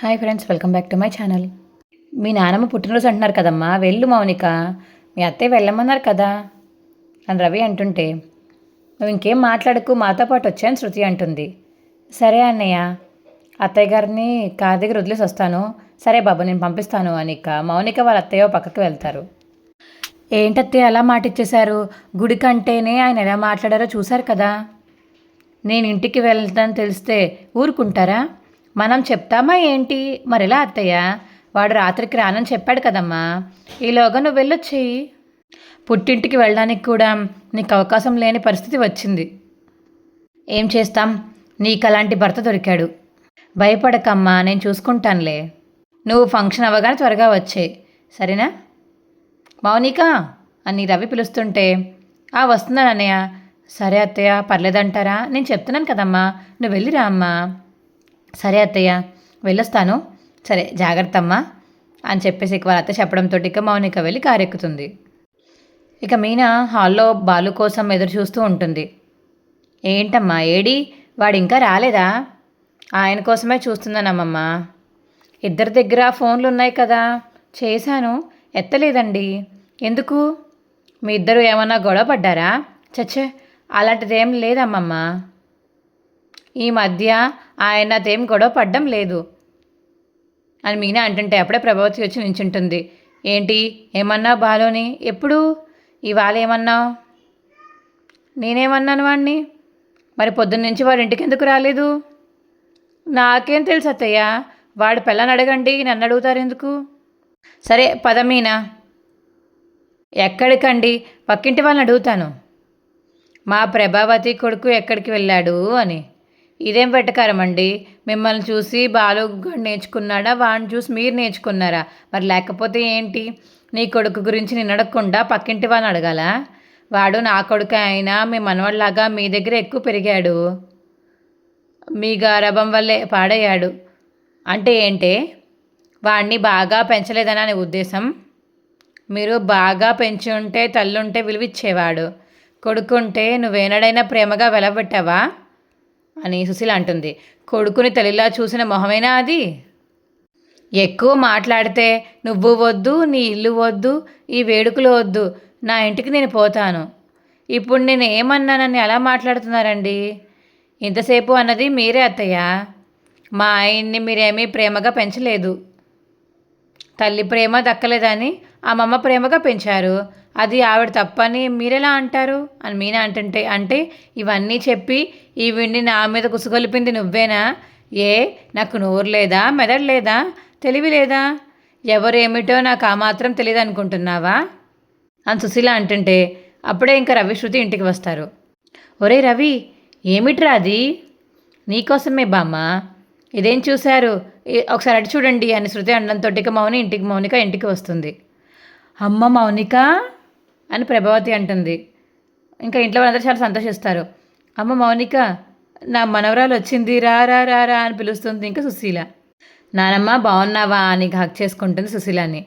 Hi friends welcome back to my channel మీ నానమ్మ పుట్టినరోజు అంటున్నారు కదమ్మా. వెళ్ళు మౌనిక. మీ అత్తయ్య వెళ్ళమన్నారు కదా. అని రవి అంటుంటే నువ్వు ఇంకేం మాట్లాడకు మాతో పాటు వచ్చాను శృతి అంటుంది. సరే అన్నయ్య అత్తయ్య గారిని కార్ దగ్గర వదిలేసి వస్తాను. సరే బాబు నేను పంపిస్తాను అనిక. మౌనిక వాళ్ళ అత్తయ్య పక్కకు వెళ్తారు. ఏంటత్తయ్య అలా మాట ఇచ్చేశారు? గుడి కంటేనే ఆయన ఎలా మాట్లాడారో చూశారు కదా. నేను ఇంటికి వెళ్తాను తెలిస్తే ఊరుకుంటారా? మనం చెప్తామా ఏంటి? మరిలా అత్తయ్య? వాడు రాత్రికి రానని చెప్పాడు కదమ్మా. ఈలోగా నువ్వు వెళ్ళొచ్చేయి. పుట్టింటికి వెళ్ళడానికి కూడా నీకు అవకాశం లేని పరిస్థితి వచ్చింది. ఏం చేస్తాం? నీకు అలాంటి భర్త దొరికాడు. భయపడకమ్మా నేను చూసుకుంటానులే. నువ్వు ఫంక్షన్ అవ్వగానే త్వరగా వచ్చే. సరేనా? మౌనిక అని రవి పిలుస్తుంటే ఆ వస్తున్నాను అన్నయ్య సరే అత్తయ్య పర్లేదంటారా? నేను చెప్తున్నాను కదమ్మా. నువ్వు వెళ్ళిరా అమ్మా. సరే అత్తయ్య వెళ్ళొస్తాను. సరే జాగ్రత్త అమ్మా అని చెప్పేసి ఇక వాళ్ళ అత్త చెప్పడంతో ఇక మౌనిక వెళ్ళి కారెక్కుతుంది. ఇక మీనా హాల్లో బాలు కోసం ఎదురు చూస్తూ ఉంటుంది. ఏంటమ్మా ఏడి వాడు ఇంకా రాలేదా? ఆయన కోసమే చూస్తున్నానమ్మమ్మ. ఇద్దరి దగ్గర ఫోన్లు ఉన్నాయి కదా. చేశాను ఎత్తలేదండి. ఎందుకు? మీ ఇద్దరు ఏమన్నా గొడవ పడ్డారా? చచ్చే అలాంటిదేం లేదమ్మమ్మ. ఈ మధ్య ఆయన అదేం గొడవ పడ్డం లేదు. అని మీనా అంటుంటే అప్పుడే ప్రభావతి వచ్చి నించుంటుంది. ఏంటి? ఏమన్నా బాలోని? ఎప్పుడు? ఇవాళ ఏమన్నావు? నేనేమన్నాను వాడిని మరి పొద్దున్న నుంచి వాడు ఇంటికి ఎందుకు రాలేదు? నాకేం తెలుసు అత్తయ్య. వాడు పిల్లని అడగండి నన్ను అడుగుతారు ఎందుకు? సరే పద మీనా. ఎక్కడికండి? పక్కింటి వాళ్ళని అడుగుతాను. మా ప్రభావతి కొడుకు ఎక్కడికి వెళ్ళాడు అని. ఇదేం వెటకారం అండి? మిమ్మల్ని చూసి బాలు నేర్చుకున్నాడా? వాడిని చూసి మీరు నేర్చుకున్నారా? మరి లేకపోతే ఏంటి? నీ కొడుకు గురించి నేను అడగకుండా పక్కింటి వాళ్ళని అడగాల? వాడు నా కొడుకు అయినా మీ మనవాళ్ళలాగా మీ దగ్గర ఎక్కువ పెరిగాడు. మీ గారభం వల్లే పాడయ్యాడు. అంటే ఏంటే? వాడిని బాగా పెంచలేదని అనే ఉద్దేశం? మీరు బాగా పెంచి ఉంటే తల్లుంటే విలువిచ్చేవాడు. కొడుకుంటే నువ్వేనాడైనా ప్రేమగా వెలబెట్టావా అని సుశీల అంటుంది. కొడుకుని తల్లిలా చూసిన మొహమేనా అది? ఎక్కువ మాట్లాడితే నువ్వు వద్దు నీ ఇల్లు వద్దు ఈ వేడుకలు వద్దు నా ఇంటికి నేను పోతాను. ఇప్పుడు నేను ఏమన్నానని ఎలా మాట్లాడుతున్నారండి? ఇంతసేపు అన్నది మీరే అత్తయ్య. మా ఆయన్ని మీరేమీ ప్రేమగా పెంచలేదు. తల్లి ప్రేమ దక్కలేదని అమ్మమ్మ ప్రేమగా పెంచారు. అది ఆవిడ తప్పని మీరెలా అంటారు? అని మీనా అంటుంటే అంటే ఇవన్నీ చెప్పి ఈవిడ్ని నా మీద కుసుగొలిపింది నువ్వేనా? ఏ నాకు నోరు లేదా? మెదడు లేదా? తెలివి లేదా? ఎవరేమిటో నాకు ఆ మాత్రం తెలియదు అనుకుంటున్నావా అని సుశీల అంటుంటే అప్పుడే ఇంకా రవి శృతి ఇంటికి వస్తారు. ఒరే రవి ఏమిట్రా అది? నీకోసమే బామ్మ? ఇదేం చూశారు? ఒకసారి అటు చూడండి అని శృతి అనడంతో మౌని ఇంటికి మౌనిక ఇంటికి వస్తుంది. అమ్మ మౌనిక? అని ప్రభావతి అంటుంది. ఇంకా ఇంట్లో వాళ్ళందరూ చాలా సంతోషిస్తారు. అమ్మ మౌనిక నా మనవరాలు వచ్చింది రా రా రా రా అని పిలుస్తుంది ఇంకా సుశీల. నానమ్మ బాగున్నావా అని హక్ చేసుకుంటుంది సుశీలని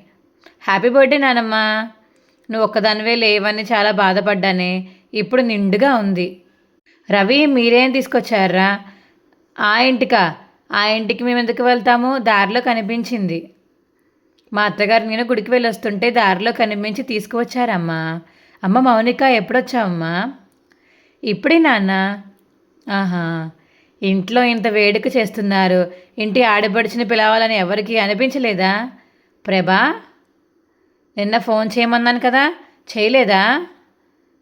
హ్యాపీ బర్త్డే నానమ్మ. నువ్వు ఒక్కదానివే లేవని చాలా బాధపడ్డానే ఇప్పుడు నిండుగా ఉంది. రవి మీరేం తీసుకొచ్చారా? ఆ ఇంటికా? ఆ ఇంటికి మేము ఎందుకు వెళ్తాము? దారిలో కనిపించింది. మా అత్తగారు నేను గుడికి వెళ్ళి వస్తుంటే దారిలో కనిపించి తీసుకువచ్చారమ్మా. అమ్మ మౌనిక ఎప్పుడొచ్చావమ్మా? ఇప్పుడే నాన్న. ఆహా. ఇంట్లో ఇంత వేడుక చేస్తున్నారు. ఇంటి ఆడపడిచిని పిలవాలని ఎవరికి అనిపించలేదా? ప్రభా? నిన్న ఫోన్ చేయమన్నాను కదా? చేయలేదా?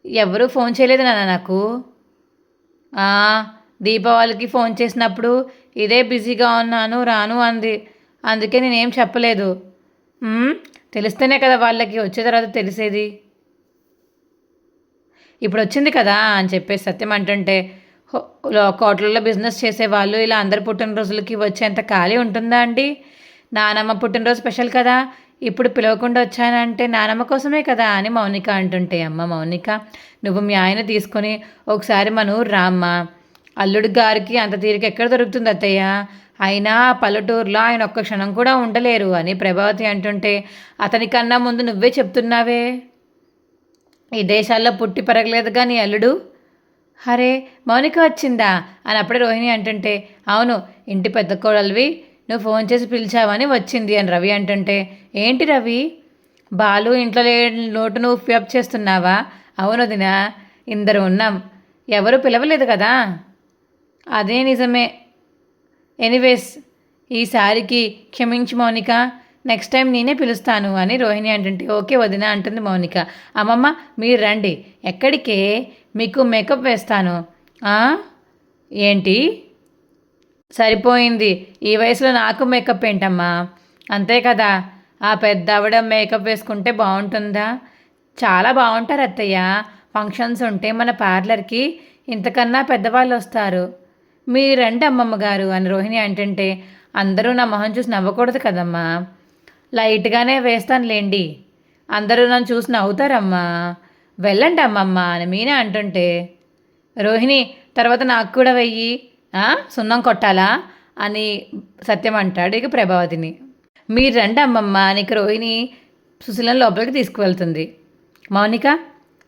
ఎవరూ ఫోన్ చేయలేదు నాన్న నాకు. దీపావళికి ఫోన్ చేసినప్పుడు ఇదే బిజీగా ఉన్నాను రాను అంది. అందుకే నేనేం చెప్పలేదు. తెలిస్తేనే కదా వాళ్ళకి వచ్చే తర్వాత తెలిసేది. ఇప్పుడు వచ్చింది కదా అని చెప్పేసి సత్యం అంటుంటే హో, కోట్లలో బిజినెస్ చేసే వాళ్ళు ఇలా అందరి పుట్టినరోజులకి వచ్చేంత ఖాళీ ఉంటుందా అండి? నానమ్మ పుట్టినరోజు స్పెషల్ కదా ఇప్పుడు పిలవకుండా వచ్చానంటే నానమ్మ కోసమే కదా అని మౌనిక అంటుంటే అమ్మ మౌనిక నువ్వు మీ ఆయన తీసుకొని ఒకసారి మన ఊరు రామ్మా. అల్లుడి గారికి అంత తీరిక ఎక్కడ దొరుకుతుంది అత్తయ్య? అయినా పల్లెటూరులో ఆయన ఒక్క క్షణం కూడా ఉండలేరు అని ప్రభావతి అంటుంటే అతనికన్నా ముందు నువ్వే చెప్తున్నావే? ఈ దేశాల్లో పుట్టి పెరగలేదుగా నీ అల్లుడు? అరే మౌనిక వచ్చిందా? అని అప్పుడే రోహిణి అంటుంటే అవును ఇంటి పెద్ద కోడలివి నువ్వు ఫోన్ చేసి పిలిచావని వచ్చింది అని రవి అంటుంటే ఏంటి రవి? బాలు ఇంట్లో లే నోటు నువ్వు చేస్తున్నావా? అవును వదినా ఇందరు ఉన్నాం. ఎవరు పిలవలేదు కదా? అదే నిజమే. ఎనీవేస్ ఈసారికి క్షమించు మౌనిక. నెక్స్ట్ టైం నేనే పిలుస్తాను అని రోహిణి అంటుంటే ఓకే వదిన అంటుంది మౌనిక. అమ్మమ్మ మీరు రండి. ఎక్కడికే? మీకు మేకప్ వేస్తాను. ఏంటి? సరిపోయింది. ఈ వయసులో నాకు మేకప్ ఏంటమ్మా? అంతే కదా. ఆ పెద్ద ఆవిడ మేకప్ వేసుకుంటే బాగుంటుందా? చాలా బాగుంటారు అత్తయ్య ఫంక్షన్స్ ఉంటే మన పార్లర్కి ఇంతకన్నా పెద్దవాళ్ళు వస్తారు. మీరంటే అమ్మమ్మ గారు అని రోహిణి అంటుంటే అందరూ నా మొహం చూసి నవ్వకూడదు కదమ్మా. లైట్గానే వేస్తానులేండి. అందరూ నన్ను చూసి నవ్వుతారమ్మా. వెళ్ళండి అమ్మమ్మ అని మీనే అంటుంటే రోహిణి తర్వాత నాకు కూడా వెయ్యి. సున్నం కొట్టాలా? అని సత్యం అంటాడు ఇక ప్రభావతిని. మీరు రండి అమ్మమ్మ నీకు రోహిణి సుశీలను లోపలికి తీసుకువెళ్తుంది. మౌనిక?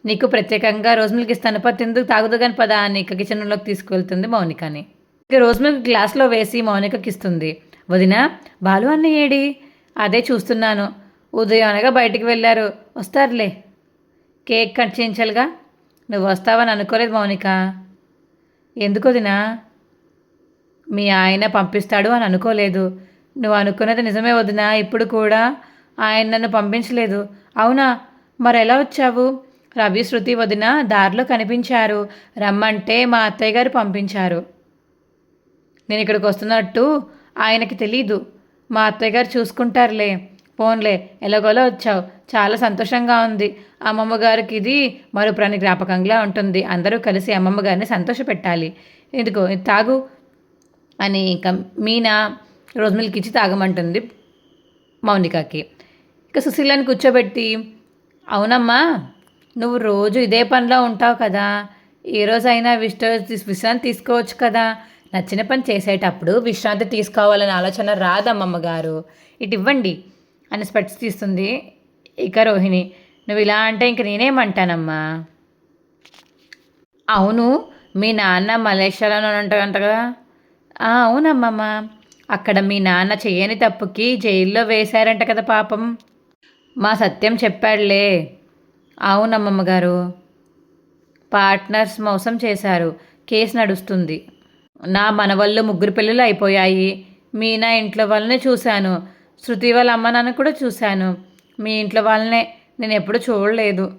నీకు ప్రత్యేకంగా రోజు మిల్క్ ఇస్తాను. పది తిందుకు తాగుదు కానీ పదా అని కిచెన్లోకి తీసుకువెళ్తుంది మౌనికని ఇక రోజు మిల్క్ గ్లాస్లో వేసి మౌనికకి ఇస్తుంది. వదిన బాలు అన్న ఏడి? అదే చూస్తున్నాను. ఉదయం అనగా బయటికి వెళ్ళారు. వస్తారులే. కేక్ కట్ చేయించాలిగా? నువ్వు వస్తావని అనుకోలేదు మౌనిక. ఎందుకు వదినా? మీ ఆయన పంపిస్తాడు అని అనుకోలేదు. నువ్వు అనుకున్నది నిజమే వదినా. ఇప్పుడు కూడా ఆయన నన్ను పంపించలేదు. అవునా? మరి ఎలా వచ్చావు? రవి శృతి వదిన దారిలో కనిపించారు. రమ్మంటే మా అత్తయ్య గారు పంపించారు. నేను ఇక్కడికి వస్తున్నట్టు ఆయనకి తెలీదు. మా అత్తయ్య గారు చూసుకుంటారులే. పోన్లే ఎలాగోలా వచ్చావు. చాలా సంతోషంగా ఉంది. అమ్మమ్మ గారికి ఇది మరో ప్రాణి జ్ఞాపకంగా ఉంటుంది. అందరూ కలిసి అమ్మమ్మ గారిని సంతోషపెట్టాలి. ఇదిగో తాగు అని ఇంకా మీనా రోజుమిల్కి ఇచ్చి తాగమంటుంది మౌనికకి. ఇక సుశీలని కూర్చోబెట్టి అవునమ్మా నువ్వు రోజు ఇదే పనిలో ఉంటావు కదా. ఏ అయినా విష్ట విశ్రాంతి తీసుకోవచ్చు కదా. నచ్చిన పని చేసేటప్పుడు విశ్రాంతి తీసుకోవాలనే ఆలోచన రాదమ్మమ్మ గారు. ఇటు ఇవ్వండి అని స్పెట్స్ తీస్తుంది ఇక రోహిణి. నువ్వు ఇలా అంటే ఇంక నేనేమంటానమ్మా? అవును మీ నాన్న మలేషియాలో ఉంటాడంట కదా. అవునమ్మమ్మ. అక్కడ మీ నాన్న చేయని తప్పుకి జైల్లో వేశారంట కదా పాపం. మా సత్యం చెప్పాడులే. అవునమ్మమ్మ గారు. పార్ట్నర్స్ మోసం చేశారు. కేసు నడుస్తుంది. నా మనవళ్ళు ముగ్గురు పిల్లలు అయిపోయాయి. మీ నా ఇంట్లో వాళ్ళనే చూశాను. శృతి వాళ్ళ అమ్మ నాన్న కూడా చూశాను. మీ ఇంట్లో వాళ్ళనే నేను ఎప్పుడు చూడలేదు.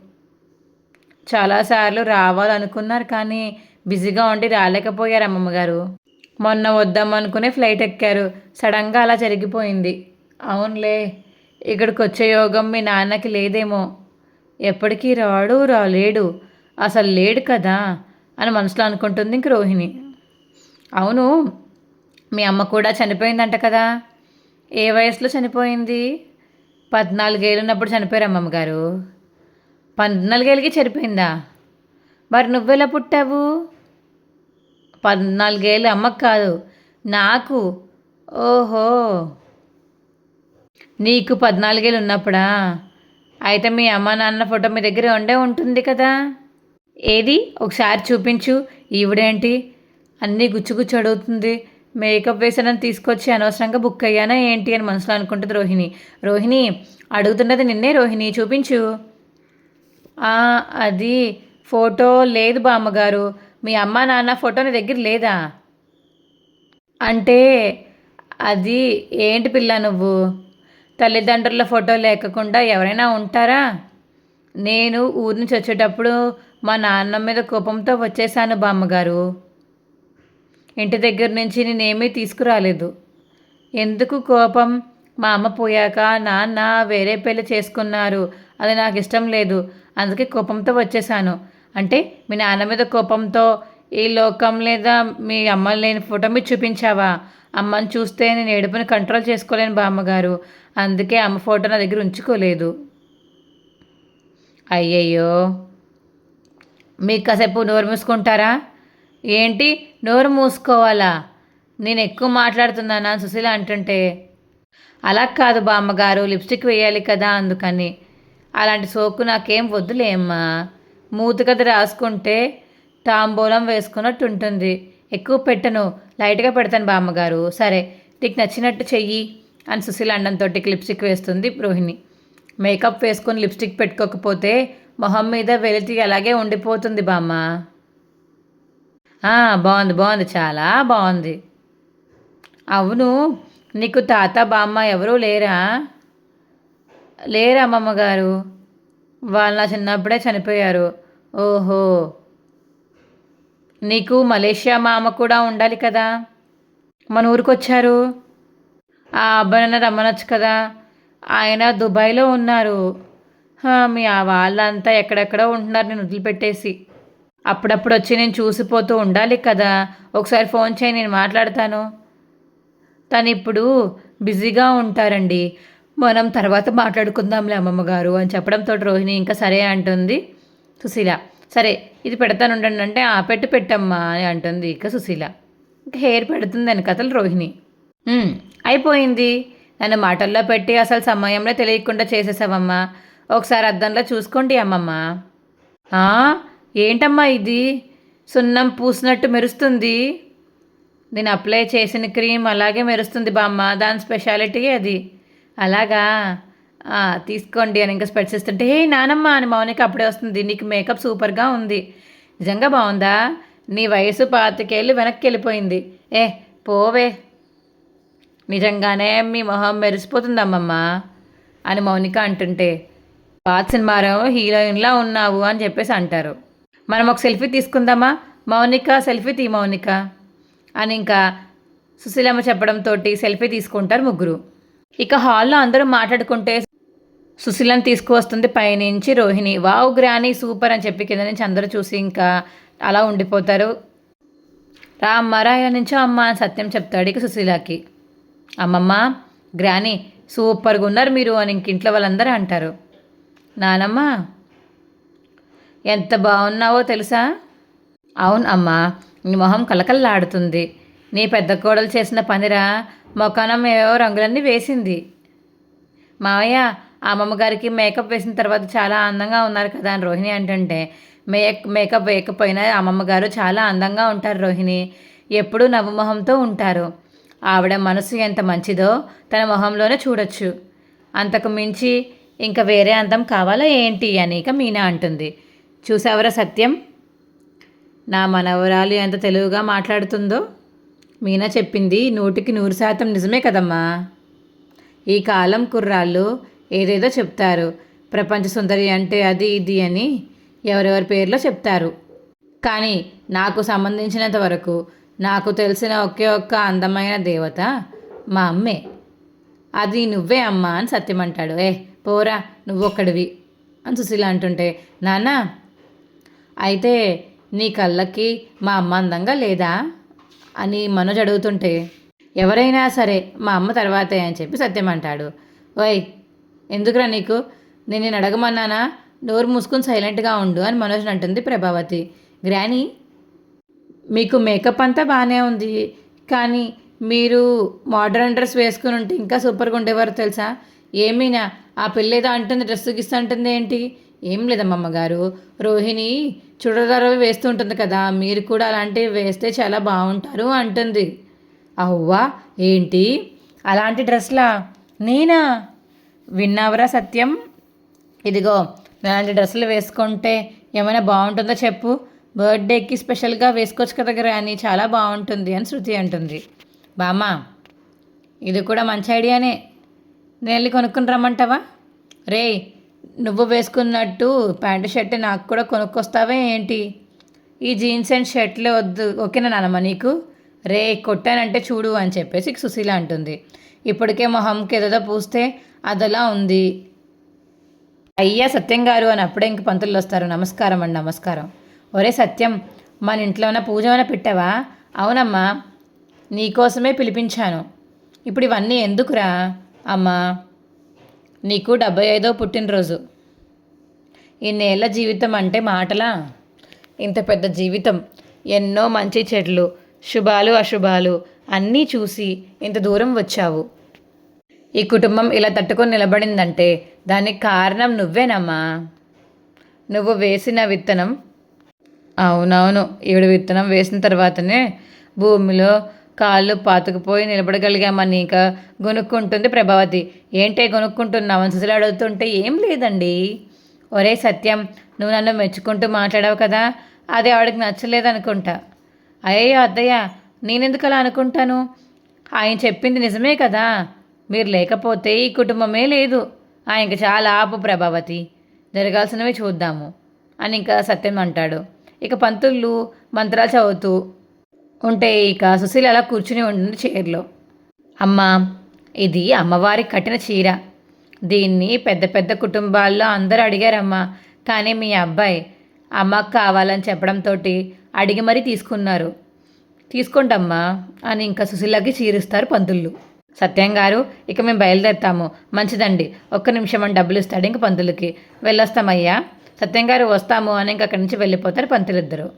చాలాసార్లు రావాలనుకున్నారు కానీ బిజీగా ఉండి రాలేకపోయారు అమ్మమ్మ గారు. మొన్న వద్దాం అనుకునే ఫ్లైట్ ఎక్కారు. సడన్గా అలా జరిగిపోయింది. అవునులే ఇక్కడికి వచ్చే యోగం మీ నాన్నకి లేదేమో. ఎప్పటికీ రాడు రాలేడు. అసలు లేడు కదా అని మనసులో అనుకుంటుంది ఇంక రోహిణి. అవును మీ అమ్మ కూడా చనిపోయిందంట కదా. ఏ వయసులో చనిపోయింది? పద్నాలుగేళ్ళు ఉన్నప్పుడు చనిపోయారు అమ్మమ్మ గారు పద్నాలుగేళ్ళకి చనిపోయిందా? మరి నువ్వెలా పుట్టావు? పద్నాలుగేళ్ళు అమ్మకు కాదు నాకు. ఓహో. నీకు పద్నాలుగేళ్ళు ఉన్నప్పుడా అయితే మీ అమ్మ నాన్న ఫోటో మీ దగ్గర ఉండే ఉంటుంది కదా. ఏది? ఒకసారి చూపించు. ఈవిడేంటి? అన్నీ గుచ్చుగుచ్చు అడుగుతుంది. మేకప్ వేసానని తీసుకొచ్చి అనవసరంగా బుక్ అయ్యానా ఏంటి అని మనసులో అనుకుంటుంది రోహిణి. రోహిణి అడుగుతున్నది నిన్నే రోహిణి చూపించు. అది ఫోటో లేదు బామ్మగారు. మీ అమ్మ నాన్న ఫోటో నీ దగ్గర లేదా? అంటే అది ఏంటి పిల్ల నువ్వు? తల్లిదండ్రుల ఫోటో లేకుండా ఎవరైనా ఉంటారా? నేను ఊరి నుంచి వచ్చేటప్పుడు మా నాన్న మీద కోపంతో వచ్చేసాను బామ్మగారు. ఇంటి దగ్గర నుంచి నేనేమీ తీసుకురాలేదు. ఎందుకు కోపం? మా అమ్మ పోయాక నాన్న వేరే పెళ్ళి చేసుకున్నారు. అది నాకు ఇష్టం లేదు. అందుకే కోపంతో వచ్చేసాను అంటే మీ నాన్న మీద కోపంతో ఈ లోకం లేదా మీ అమ్మ లేని ఫోటో మీరు చూపించావా? అమ్మని చూస్తే నేను ఏడుపుని కంట్రోల్ చేసుకోలేను బామ్మగారు. అందుకే అమ్మ ఫోటో నా దగ్గర ఉంచుకోలేదు. అయ్యయ్యో. మీకు కాసేపు నోరు మూసుకుంటారా? ఏంటి? నోరు మూసుకోవాలా? నేను ఎక్కువ మాట్లాడుతున్నానా? సుశీల అంటుంటే. అలా కాదు బామ్మగారు లిప్స్టిక్ వేయాలి కదా అందుకని. అలాంటి సోకు నాకేం వద్దులేమ్మా మూత కథ రాసుకుంటే తాంబూలం వేసుకున్నట్టు ఉంటుంది. ఎక్కువ పెట్టను. లైట్గా పెడతాను బామ్మగారు. సరే నీకు నచ్చినట్టు చెయ్యి అని సుశీల అండంతో లిప్స్టిక్ వేస్తుంది రోహిణి మేకప్ వేసుకొని లిప్స్టిక్ పెట్టుకోకపోతే మొహం మీద వెలితి అలాగే ఉండిపోతుంది బామ్మ. బాగుంది బాగుంది. చాలా బాగుంది. అవును నీకు తాత బామ్మ ఎవరూ లేరా? లేరా అమ్మమ్మగారు? వాళ్ళ వాళ్ళు నా చిన్నప్పుడే చనిపోయారు. ఓహో. నీకు మలేషియా మామ కూడా ఉండాలి కదా? మన ఊరికి వచ్చారు ఆ అబ్బాయిన రమ్మనొచ్చు కదా? ఆయన దుబాయ్లో ఉన్నారు. మీ ఆ వాళ్ళంతా ఎక్కడెక్కడో ఉంటున్నారు నేను వదిలిపెట్టేసి. అప్పుడప్పుడు వచ్చి నేను చూసిపోతూ ఉండాలి కదా? ఒకసారి ఫోన్ చేయి నేను మాట్లాడతాను. తను ఇప్పుడు బిజీగా ఉంటారండి. మనం తర్వాత మాట్లాడుకుందాంలే అమ్మమ్మ గారు అని చెప్పడంతో రోహిణి ఇంకా సరే అంటుంది సుశీల. సరే ఇది పెడతాను ఉండండి అంటే ఆ పెట్టు పెట్టమ్మా అని అంటుంది ఇక సుశీల. ఇంకా హెయిర్ పెడుతుంది అని కథలు రోహిణి. అయిపోయింది. నన్ను మాటల్లో పెట్టి అసలు సమయంలో తెలియకుండా చేసేసావమ్మా. ఒకసారి అద్దంలో చూసుకోండి అమ్మమ్మ. ఏంటమ్మా ఇది? సున్నం పూసినట్టు మెరుస్తుంది. నేను అప్లై చేసిన క్రీమ్ అలాగే మెరుస్తుంది బామ్మ. దాని స్పెషాలిటీ అది. అలాగా? తీసుకోండి అని ఇంకా స్పెట్స్ ఇస్తుంటే హే నానమ్మ అని మౌనిక అప్పుడే వస్తుంది. నీకు మేకప్ సూపర్గా ఉంది. నిజంగా బాగుందా? నీ వయసు పాతికేళ్ళు వెనక్కి వెళ్ళిపోయింది. ఏ పోవే. నిజంగానే మీ మొహం మెరిసిపోతుంది అమ్మమ్మ అని మౌనిక అంటుంటే పాత సినిమాలో హీరోయిన్లా ఉన్నావు అని చెప్పేసి అంటారు. మనం ఒక సెల్ఫీ తీసుకుందామా? మౌనిక సెల్ఫీ తీ మౌనిక అని ఇంకా సుశీలమ్మ చెప్పడంతో సెల్ఫీ తీసుకుంటారు ముగ్గురు. ఇక హాల్లో అందరూ మాట్లాడుకుంటే సుశీలను తీసుకువస్తుంది పైనుంచి రోహిణి. వావ్ గ్రాని సూపర్ అని చెప్పి కింద నుంచి అందరూ చూసి ఇంకా అలా ఉండిపోతారు. రా అమ్మ రా ఇలా నుంచో అమ్మ అని సత్యం చెప్తాడు ఇక సుశీలకి. అమ్మమ్మ గ్రాని సూపర్గా ఉన్నారు మీరు అని ఇంక ఇంట్లో వాళ్ళందరూ అంటారు. నానమ్మ ఎంత బాగున్నావో తెలుసా? అవును అమ్మా నీ మొహం కలకల్లాడుతుంది నీ పెద్ద కోడలు చేసిన పనిరా మొఖానం ఏవో రంగులన్నీ వేసింది. మావయ్య ఆ అమ్మమ్మగారికి మేకప్ వేసిన తర్వాత చాలా అందంగా ఉన్నారు కదా అని రోహిణి అంటుంటే మేక్ మేకప్ వేయకపోయినా అమ్మమ్మగారు చాలా అందంగా ఉంటారు రోహిణి. ఎప్పుడూ నవ్వుమొహంతో ఉంటారు. ఆవిడ మనసు ఎంత మంచిదో తన మొహంలోనే చూడొచ్చు. అంతకు మించి ఇంకా వేరే అందం కావాలా ఏంటి అని ఇక మీనా అంటుంది. చూసావరా సత్యం? నా మనవరాలు ఎంత తెలుగుగా మాట్లాడుతుందో? మీనా చెప్పింది నూటికి నూరు శాతం నిజమే కదమ్మా. ఈ కాలం కుర్రాళ్ళు ఏదేదో చెప్తారు. ప్రపంచ సుందరి అంటే అది ఇది అని ఎవరెవరి పేర్లో చెప్తారు. కానీ నాకు సంబంధించినంత వరకు నాకు తెలిసిన ఒకే ఒక్క అందమైన దేవత మా అమ్మే. అది నువ్వే అమ్మా అని సత్యం అంటాడు. ఏ పోరా నువ్వొక్కడివి అని సుశీల అంటుంటే నాన్న అయితే నీ కళ్ళకి మా అమ్మ అందంగా లేదా? అని మనోజ్ అడుగుతుంటే ఎవరైనా సరే మా అమ్మ తర్వాతే అని చెప్పి సత్యం అంటాడు. ఓయ్ ఎందుకురా నీకు? నేను నేను అడగమన్నానా? నోరు మూసుకుని సైలెంట్గా ఉండు అని మనోజ్ అంటుంది ప్రభావతి. గ్రాని మీకు మేకప్ అంతా బాగానే ఉంది. కానీ మీరు మోడర్న్ డ్రెస్ వేసుకుని ఉంటే ఇంకా సూపర్గా ఉండేవారు తెలుసా? ఏమీనా? ఆ పిల్ల ఏదో అంటుంది డ్రెస్ గిస్తా అంటుంది ఏంటి? ఏం లేదమ్మా అమ్మగారు. రోహిణి చుడదారవి వేస్తూ ఉంటుంది కదా మీరు కూడా అలాంటివి వేస్తే చాలా బాగుంటారు అంటుంది. అవ్వా ఏంటి? అలాంటి డ్రెస్లా? నేనా? విన్నావరా సత్యం? ఇదిగో ఇలాంటి డ్రెస్సులు వేసుకుంటే ఏమైనా బాగుంటుందో చెప్పు. బర్త్డేకి స్పెషల్గా వేసుకోవచ్చు కదా గ్రాని చాలా బాగుంటుంది అని శృతి అంటుంది. బామ్మ ఇది కూడా మంచి ఐడియానే. నేను వెళ్ళి కొనుక్కుని రమ్మంటావా? రే నువ్వు వేసుకున్నట్టు ప్యాంటు షర్ట్ నాకు కూడా కొనుక్కొస్తావే ఏంటి? ఈ జీన్స్ అండ్ షర్ట్లే వద్దు ఓకేనా నానమ్మ నీకు? రే కొట్టానంటే చూడు అని చెప్పేసి సుశీల అంటుంది. ఇప్పటికే మొహంకి ఏదో పూస్తే అదలా ఉంది. అయ్యా సత్యం గారు అని అప్పుడే ఇంక పంతులు వస్తారు. నమస్కారం అండి నమస్కారం. ఒరే సత్యం మన ఇంట్లో ఉన్న పూజ ఏమైనా పెట్టావా? అవునమ్మా నీకోసమే పిలిపించాను. ఇప్పుడు ఇవన్నీ ఎందుకురా? అమ్మా నీకు డెబ్బై ఐదో పుట్టినరోజు. ఇన్నేళ్ళ జీవితం అంటే మాటలా? ఇంత పెద్ద జీవితం ఎన్నో మంచి చెడ్లు శుభాలు అశుభాలు అన్నీ చూసి ఇంత దూరం వచ్చావు. ఈ కుటుంబం ఇలా తట్టుకొని నిలబడిందంటే దానికి కారణం నువ్వేనమ్మా. నువ్వు వేసిన విత్తనం. అవునవును ఈవిడ విత్తనం వేసిన తర్వాతనే భూమిలో కాళ్ళు పాతుకుపోయి నిలబడగలిగామని ఇంకా గొనుక్కుంటుంది ప్రభావతి. ఏంటే గొనుక్కుంటున్నామని సుశీల అడుగుతుంటే ఏం లేదండి. ఒరే సత్యం నువ్వు నన్ను మెచ్చుకుంటూ మాట్లాడావు కదా? అది ఆవిడకి నచ్చలేదనుకుంటా. అయ్యో అద్దయ్య నేనెందుకు అలా అనుకుంటాను? ఆయన చెప్పింది నిజమే కదా? మీరు లేకపోతే ఈ కుటుంబమే లేదు. ఆయనకి చాలా ఆపు ప్రభావతి. జరగాల్సినవి చూద్దాము అని ఇంకా సత్యం అంటాడు. ఇక పంతుళ్ళు మంత్రాలు చదువుతూ ఉంటే ఇక సుశీల అలా కూర్చుని ఉంటుంది చీరలో. అమ్మ ఇది అమ్మవారి కట్టిన చీర. దీన్ని పెద్ద పెద్ద కుటుంబాల్లో అందరూ అడిగారమ్మా. కానీ మీ అబ్బాయి అమ్మకు కావాలని చెప్పడంతో అడిగి మరీ తీసుకున్నారు. తీసుకోండమ్మా అని ఇంకా సుశీలకి చీరుస్తారు పంతుళ్ళు సత్యం గారు ఇక మేము బయలుదేరుతాము. మంచిదండి. ఒక్క నిమిషం అని డబ్బులు ఇస్తాడు ఇంక పంతులకి. వెళ్ళొస్తామయ్యా. సత్యం గారు వస్తాము అని ఇంక అక్కడి నుంచి వెళ్ళిపోతారు పంతులిద్దరు.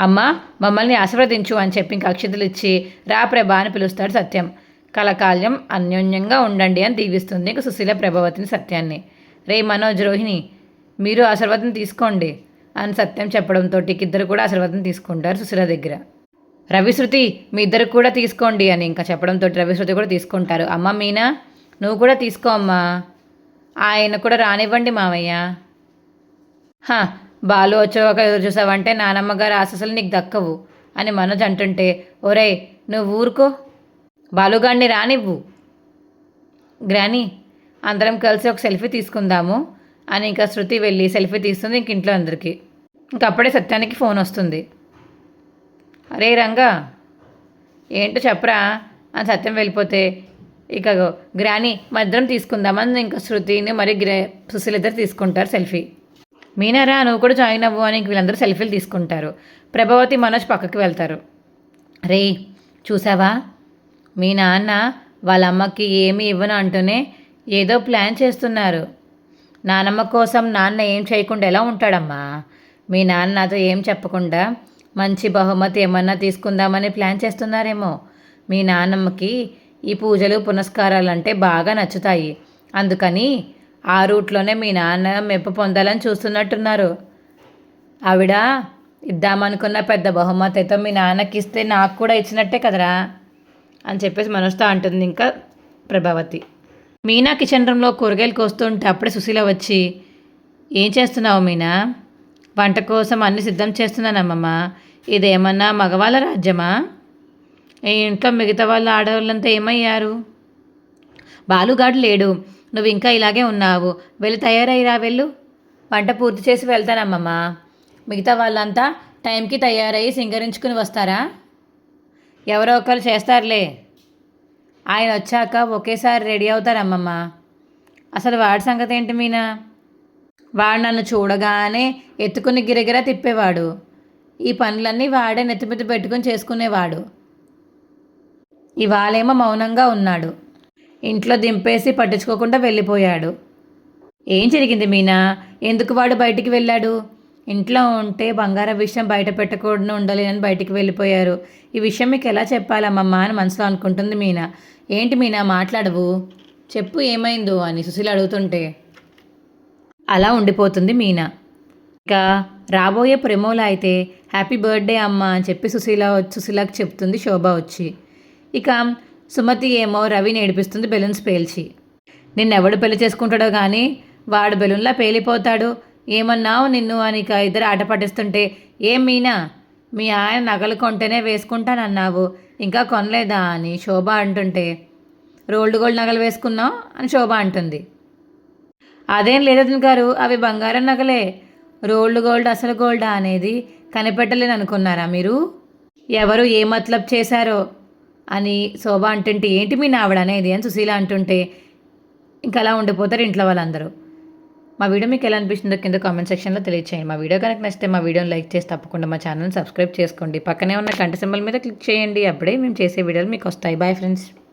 అమ్మ మమ్మల్ని ఆశీర్వదించు అని చెప్పి ఇంక అక్షతలు ఇచ్చి రా ప్రభా అని పిలుస్తాడు సత్యం. కలకాల్యం అన్యోన్యంగా ఉండండి అని దీవిస్తుంది ఇంక సుశీల ప్రభావతిని సత్యాన్ని. రే మనోజ్ రోహిణి మీరు ఆశీర్వాదం తీసుకోండి అని సత్యం చెప్పడంతో ఇద్దరు కూడా ఆశీర్వాదం తీసుకుంటారు సుశీల దగ్గర. రవిశృతి మీ ఇద్దరు కూడా తీసుకోండి అని ఇంకా చెప్పడంతో రవిశృతి కూడా తీసుకుంటారు. అమ్మ మీనా నువ్వు కూడా తీసుకో అమ్మా. ఆయన కూడా రానివ్వండి మావయ్య. హా బాలు వచ్చాక ఎదురు చూసావంటే నానమ్మ గారు ఆశస్సులు నీకు దక్కవు అని మనోజ్ అంటుంటే ఒరే నువ్వు ఊరుకో. బాలుగాడిని రానివ్వు. గ్రాని అందరం కలిసి ఒక సెల్ఫీ తీసుకుందాము అని ఇంకా శృతి వెళ్ళి సెల్ఫీ తీస్తుంది ఇంక ఇంట్లో అందరికీ. ఇంకప్పుడే సత్యానికి ఫోన్ వస్తుంది. అరే రంగా ఏంటో చెప్పరా? అని సత్యం వెళ్ళిపోతే ఇక గ్రాని మధ్యం తీసుకుందామని ఇంకా శృతిని మరి గ్రే సుశీల్ ఇద్దరు తీసుకుంటారు సెల్ఫీ. మీనారా నువ్వు కూడా జాయిన్ అవ్వు అని వీళ్ళందరూ సెల్ఫీలు తీసుకుంటారు. ప్రభావతి మనోజ్ పక్కకి వెళ్తారు. రే చూసావా? మీ నాన్న వాళ్ళ అమ్మకి ఏమీ ఇవ్వను అంటూనే ఏదో ప్లాన్ చేస్తున్నారు. నానమ్మ కోసం నాన్న ఏం చేయకుండా ఎలా ఉంటాడమ్మా? మీ నాన్న నాతో ఏం చెప్పకుండా మంచి బహుమతి ఏమన్నా తీసుకుందామని ప్లాన్ చేస్తున్నారేమో. మీ నాన్నమ్మకి ఈ పూజలు పునస్కారాలు అంటే బాగా నచ్చుతాయి. అందుకని ఆ రూట్లోనే మీ నాన్న మెప్పు పొందాలని చూస్తున్నట్టున్నారు. ఆవిడ ఇద్దామనుకున్న పెద్ద బహుమతి అయితే మీ నాన్నకి ఇస్తే నాకు కూడా ఇచ్చినట్టే కదరా? అని చెప్పేసి మనసుతో అంటుంది ఇంకా ప్రభావతి. మీనా కిచెన్ రూమ్లో కూరగాయలు కోస్తుంటే అప్పుడే సుశీల వచ్చి ఏం చేస్తున్నావు మీనా? వంట కోసం అన్ని సిద్ధం చేస్తున్నానమ్మమ్మ ఇదేమన్నా మగవాళ్ళ రాజ్యమా? ఈ ఇంట్లో మిగతా వాళ్ళ ఆడవాళ్ళంతా ఏమయ్యారు? బాలుగాడు లేడు. నువ్వు ఇంకా ఇలాగే ఉన్నావు. వెళ్ళి తయారయ్యిరా వెళ్ళు. వంట పూర్తి చేసి వెళ్తానమ్మమ్మ మిగతా వాళ్ళంతా టైంకి తయారయ్యి సింగరించుకుని వస్తారా? ఎవరో ఒకరు చేస్తారులే. ఆయన వచ్చాక ఒకేసారి రెడీ అవుతారమ్మమ్మ అసలు వాడి సంగతి ఏంటి మీనా? వాడు నన్ను చూడగానే ఎత్తుకుని గిరగిరా తిప్పేవాడు. ఈ పనులన్నీ వాడే నెత్తిమిత్తి పెట్టుకుని చేసుకునేవాడు. ఇవాళేమో మౌనంగా ఉన్నాడు. ఇంట్లో దింపేసి పట్టించుకోకుండా వెళ్ళిపోయాడు. ఏం జరిగింది మీనా? ఎందుకు వాడు బయటికి వెళ్ళాడు? ఇంట్లో ఉంటే బంగారం విషయం బయట పెట్టకుండా ఉండలేనని బయటికి వెళ్ళిపోయారు. ఈ విషయం మీకు ఎలా చెప్పాలమ్మమ్మ అని మనసులో అనుకుంటుంది మీనా. ఏంటి మీనా మాట్లాడవు? చెప్పు ఏమైందో అని సుశీల అడుగుతుంటే. అలా ఉండిపోతుంది మీనా. ఇక రాబోయే ప్రేమోల అయితే హ్యాపీ బర్త్డే అమ్మ అని చెప్పి సుశీల సుశీలకి చెప్తుంది శోభ వచ్చి. ఇక సుమతి ఏమో రవిని ఏడిపిస్తుంది బెలూన్స్ పేల్చి. నిన్నెవడు పెళ్ళి చేసుకుంటాడో కానీ వాడు బెలూన్లా పేలిపోతాడు. ఏమన్నావు నిన్ను అని ఇక ఇద్దరు ఆట పట్టిస్తుంటే ఏం మీనా మీ ఆయన నగలు కొంటేనే వేసుకుంటానన్నావు. ఇంకా కొనలేదా? అని శోభ అంటుంటే రోల్డ్ గోల్డ్ నగలు వేసుకున్నావు? అని శోభ అంటుంది. అదేం లేదు గారు అవి బంగారం నగలే. రోల్డ్ గోల్డ్ అసలు గోల్డా అనేది కనిపెట్టలేని అనుకున్నారా మీరు? ఎవరు ఏ మతలబ్ చేశారో అని శోభ అంటుంటే ఏంటి మీ నావిడ అనేది? అని సుశీల అంటుంటే ఇంకా అలా ఉండిపోతారు ఇంట్లో వాళ్ళందరూ. మా వీడియో మీకు ఎలా అనిపిస్తుందో కింద కామెంట్ సెక్షన్లో తెలియచేయండి. మా వీడియో కనుక నచ్చితే మా వీడియోని లైక్ చేసి తప్పకుండా మా ఛానల్ని సబ్స్క్రైబ్ చేసుకోండి. పక్కనే ఉన్న కంటి సింబల్ మీద క్లిక్ చేయండి. అప్పుడే మేము చేసే వీడియోలు మీకు వస్తాయి. Bye friends.